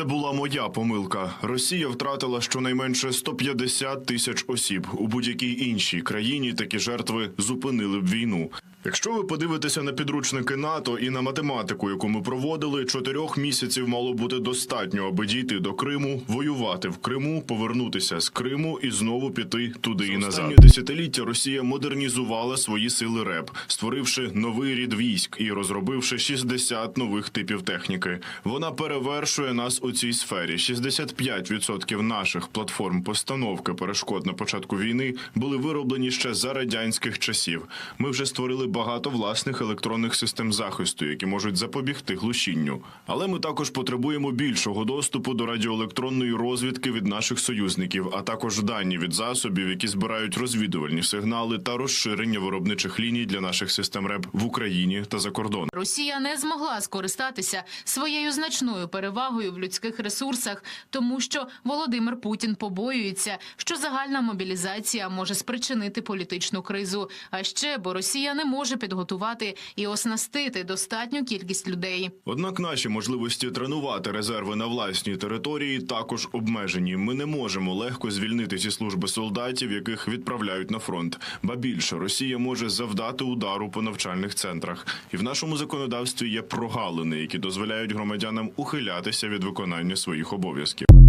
Це була моя помилка. Росія втратила щонайменше 150 тисяч осіб. У будь-якій іншій країні такі жертви зупинили б війну. Якщо ви подивитеся на підручники НАТО і на математику, яку ми проводили, чотирьох місяців мало бути достатньо, аби дійти до Криму, воювати в Криму, повернутися з Криму і знову піти туди і назад. Останні десятиліття Росія модернізувала свої сили РЕП, створивши новий рід військ і розробивши 60 нових типів техніки. Вона перевершує нас у цій сфері. 65% наших платформ постановки перешкод на початку війни були вироблені ще за радянських часів. Ми вже створили багато власних електронних систем захисту, які можуть запобігти глушінню. Але ми також потребуємо більшого доступу до радіоелектронної розвідки від наших союзників, а також дані від засобів, які збирають розвідувальні сигнали та розширення виробничих ліній для наших систем РЕП в Україні та за кордоном. Росія не змогла скористатися своєю значною перевагою в людських ресурсах, тому що Володимир Путін побоюється, що загальна мобілізація може спричинити політичну кризу. А ще бо Росія не може підготувати і оснастити достатню кількість людей. Однак наші можливості тренувати резерви на власній території також обмежені. Ми не можемо легко звільнити зі служби солдатів, яких відправляють на фронт. Ба більше Росія може завдати удару по навчальних центрах, і в нашому законодавстві є прогалини, які дозволяють громадянам ухилятися від виконання своїх обов'язків.